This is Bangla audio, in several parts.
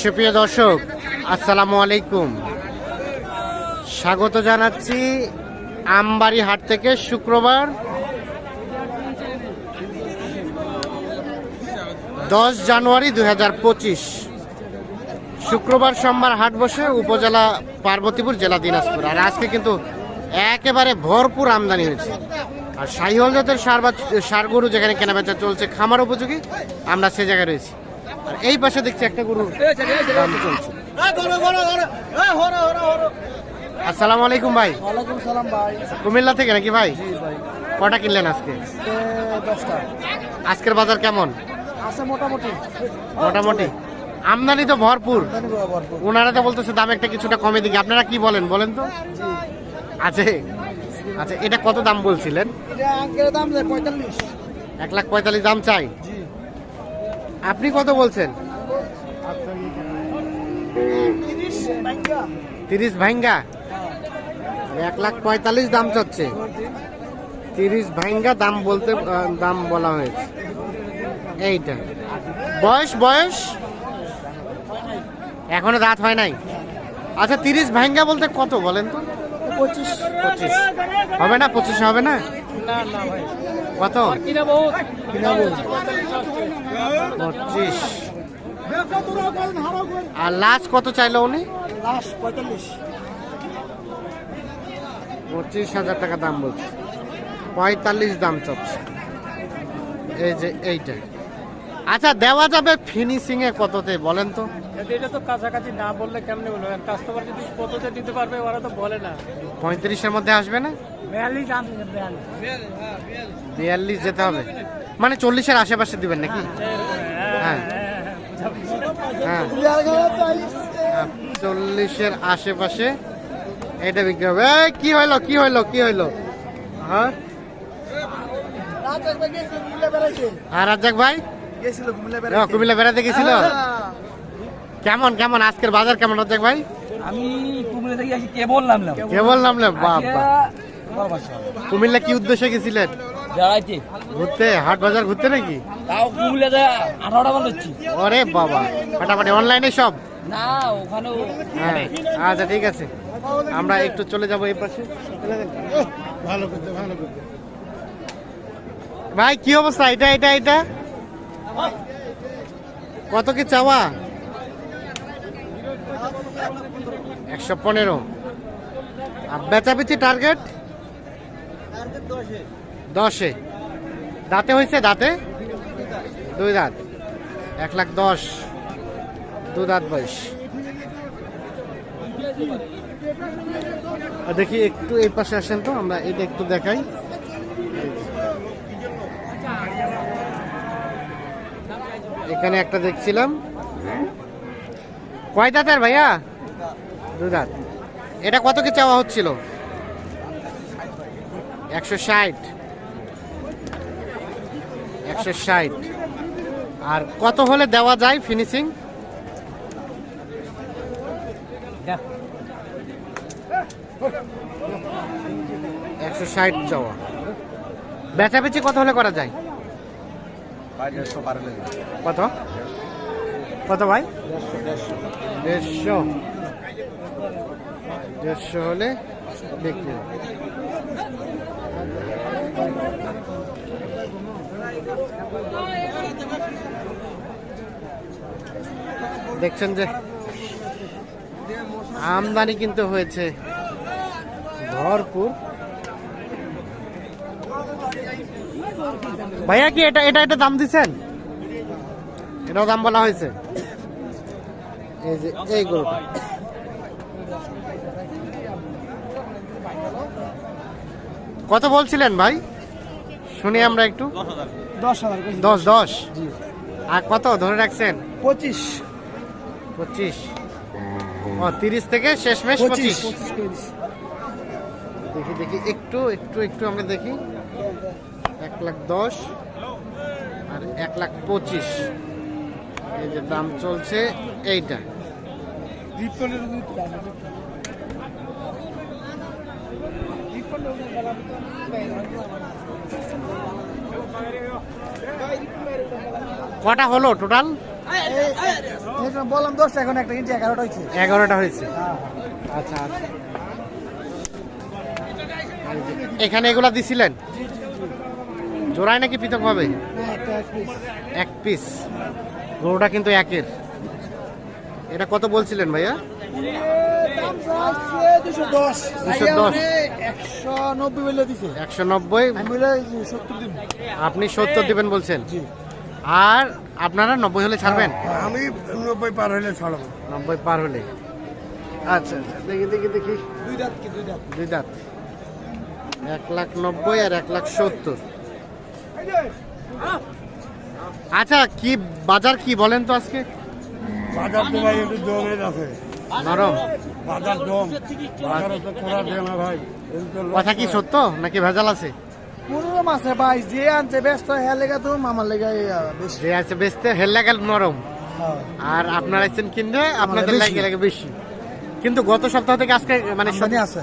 সুপ্রিয় দর্শক, আসসালামু আলাইকুম। স্বাগত জানাচ্ছি আমবাড়ি হাট থেকে শুক্রবার দশ জানুয়ারি দু হাজার পঁচিশ। শুক্রবার সোমবার হাট বসে উপজেলা পার্বতীপুর জেলা দিনাজপুর। আর আজকে কিন্তু একেবারে ভরপুর আমদানি হয়েছে। আর শাহিওয়াল জাতের সার বা সার গরু যেখানে কেনাবেচা চলছে, খামার উপযোগী, আমরা সে জায়গায় রয়েছি। আর এই পাশে দেখছি একটা গরু দাম চলছে। আসসালামু আলাইকুম ভাই। ওয়ালাইকুম সালাম ভাই। কুমিল্লা থেকে নাকি ভাই? কটা কিনলেন আজকে? দশটা। আজকের বাজার কেমন? আছে মোটামুটি। মোটামুটি। আমদানি তো ভরপুর। ওনারা তো বলতেছে দাম একটা কিছুটা কমে দিকে। আপনারা কি বলেন বলেন তো। আছে আচ্ছা এটা কত দাম বলছিলেন? এক লাখ পঁয়তাল্লিশ দাম চাই। আপনি কত বলছেন? তিরিশ ভাইঙ্গা। এক লাখ পঁয়তাল্লিশ দাম চাচ্ছে তিরিশ ভাইঙ্গা দাম বলতে দাম বলা হয়েছে। এইটা। বয়স বয়স? এখনও দাঁত হয় নাই? আচ্ছা তিরিশ ভাইঙ্গা বলতে কত বলেন তো? পঁচিশ। পঁচিশ। হবে না? পঁচিশ হবে না? না না ভাই। কত? কিনা বহুত। কিনা বহুত। পঁচিশ আর লাস্ট কত চাইলো উনি? লাস্ট পঁয়তাল্লিশ পঁচিশ হাজার টাকা দাম বলছে। পঁয়তাল্লিশ দাম চাচ্ছে। এই যে এইটা। আচ্ছা দেওয়া যাবে ফিনিশিং এ কততে বলেন তো? এটা তো কাছাকাছি না বললে কেমনে বলব? কাস্টমার যদি কততে দিতে পারবে ওরা তো বলে না। পঁয়ত্রিশের মধ্যে আসবে না? বিয়াল্লিশ যেতে হবে। মানে চল্লিশের আশেপাশে দিবেন নাকি? হ্যাঁ। হ্যাঁ। হ্যাঁ, চল্লিশের আশেপাশে এটা বিক্রি হবে। এই, কি হইল কি হইল কি হইল? হ্যাঁ? আর রাজ্জাক ভাই? গেছিল কুমিল্লা বেড়াতে গেছিল? কেমন কেমন? আজকের বাজার কেমন রাজ্জাক ভাই? আমি কুমিল্লা থেকে আসি কেবল নামলাম। কে বললাম না বাবা কুমিল্লা কি উদ্দেশ্যে গেছিলেন? বেড়াইতে। ঘুরতে? হাট বাজার ঘুরতে নাকি? তাও কুমিল্লা যায় আঠারোটা বন্ধ হচ্ছি। ওরে বাবা ফাটাফাটি অনলাইনে সব? না ওখানেও হ্যাঁ আচ্ছা ঠিক আছে। আমরা একটু চলে যাব এই পাশে। ভালো করতে ভালো করতে। ভাই কি অবস্থা? এটা এটা এটা? কত কি চাওয়া? একশো পনেরো। আর বেচাবেচি টার্গেট? দশে। দাঁতে হয়েছে দাঁতে? দুই দাঁত। এক লাখ দশ। দু দাঁত বয়স। দেখি একটু এই পাশে আসেন তো, আমরা এটা একটু দেখাই। এখানে একটা দেখছিলাম। কয় দাঁতের ভাইয়া? দু দাঁত। এটা কত কি চাওয়া হচ্ছিল? একশো ষাট। একশো ষাট। আর কত হলে দেওয়া যায় ফিনিশিং একশো ষাট চাওয়া। বেচাবেচি কত হলে করা যায়? কত? কত ভাই? দেড়শো। দেড়শো হলে বিক্রি দেখছেন যে আমদানি কিন্তু হয়েছে ভরপুর। ভাইয়া কি এটা এটা এটা দাম দিছেন এটাও দাম বলা হয়েছে। এই যে এই গরুটা। কত বলছিলেন ভাই? শুনি আমরা একটু। দশ হাজার দশ দশ? আর কত ধরে রাখছেন? পঁচিশ। পঁচিশ। ও তিরিশ থেকে শেষমেশ পঁচিশ পঁচিশ। দেখি দেখি একটু একটু একটু আমরা দেখি। এক লাখ দশ আর এক লাখ পঁচিশ। এই যে দাম চলছে এইটা। কটা হলো টোটাল? বললাম দশটা এখন একটা কিন্তু এগারোটা হয়েছে। এগারোটা হয়েছে। আচ্ছা আচ্ছা। এখানে এগুলা দিছিলেন? জোড়ায় নাকি পৃথক হবে এক পিস গরুটা কিন্তু একের। এটা কত বলছিলেন ভাইয়া? দুশো দশ 210 একশো নব্বই বলে দিছে। একশো নব্বই? আমি সত্তর দিন। আপনি সত্তর দিবেন বলছেন? আর আপনারা নব্বই হলে ছাড়বেন? আমি নব্বই পার হলে ছাড়বো। নব্বই পার হলে। আচ্ছা আচ্ছা দেখি দেখি দেখি। দুই দাঁত কি দুই দাঁত? দুই দাঁত। এক লাখ নব্বই আর এক লাখ সত্তর। আচ্ছা কি বাজার কি বলেন তো আজকে? বাজার তো ভাই একটু জমে আছে। নরম। বাজার জম। বাজার তো করা দেয় না ভাই। কথা কি সত্য? নাকি ভেজাল আছে? পুরো মাসে ভাই যে আনছে ব্যস্ত হ্যাঁ লেগে তো মামার লেগে যে আছে বেচতে হেল্লা গেল নরম। হ্যাঁ। আর আপনারা আছেন কিনতে আপনাদের। লাগে লাগে বেশি। কিন্তু গত সপ্তাহ থেকে আজকে মানে আমদানি আছে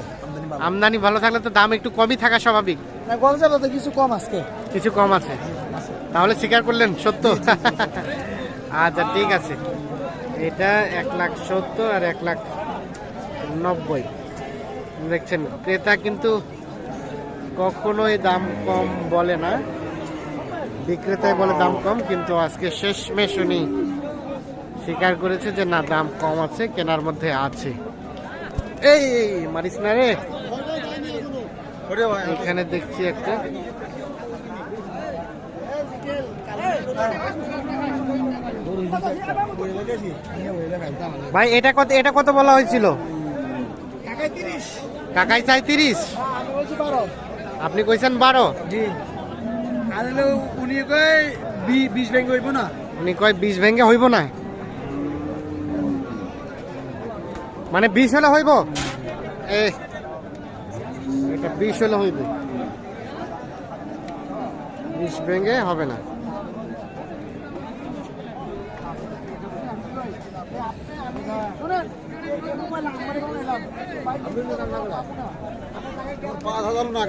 আমদানি ভালো। থাকলে তো দাম একটু কমই থাকা স্বাভাবিক। না গলজাটা তো কিছু কম আজকে। কিছু কম আছে। তাহলে স্বীকার করলেন সত্য। আচ্ছা ঠিক আছে। এটা এক লাখ সত্তর আর এক লাখ নব্বই। দেখছেন ক্রেতা কিন্তু কখনোই দাম কম বলে না। বিক্রেতায় বলে দাম কম কিন্তু আজকে শেষ মেশ উনি স্বীকার করেছে যে না দাম কম আছে কেনার মধ্যে আছে। এই, মারিস না রে। এখানে দেখছি একটা। ভাই এটা কত এটা কত বলা হয়েছিল? কাকাই চাই তিরিশ? আপনি কইছেন বারো? জি। উনি কয় বিশ ব্যাংক হইব না? উনি কয় বিশ ভেঙে হইব না? মানে বিশ হলে হইব? এটা বিশ হলে হইব। বিশ ভেঙে হবে না। পাঁচ হাজার না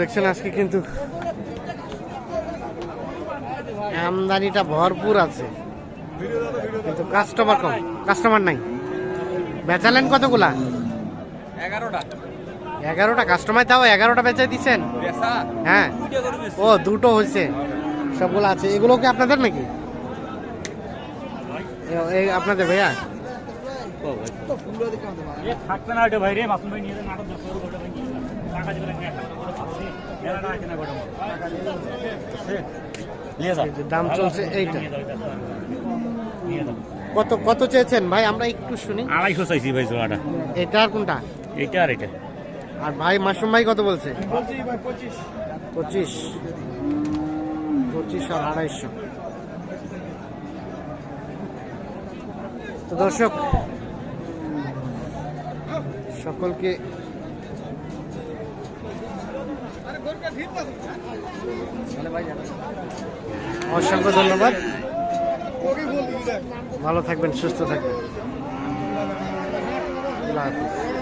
দেখছেন আজকে কিন্তু আমদানিটা ভরপুর আছে। কিন্তু কাস্টমার কম। কাস্টমার নাই। বেচালেন কতগুলা? এগারোটা। এগারোটা কাস্টমার তাও এগারোটা বেচে দিচ্ছেন হ্যাঁ। ও দুটো হয়েছে। সবগুলো আছে। এগুলো কি আপনাদের নাকি? আপনাদের ভাইয়া? দাম চলছে এইটা। কত কত চেয়েছেন? ভাই আমরা একটু শুনি। আড়াইশো চাইছি ভাই জোড়াটা। এটা আর কোনটা? এটা আর এটা। আর ভাই মাসুম ভাই কত বলছে? পঁচিশ। পঁচিশ আর আড়াইশো। তো দর্শক সকলকে অসংখ্য ধন্যবাদ। ভালো থাকবেন সুস্থ থাকবেন। আল্লাহ হাফেজ।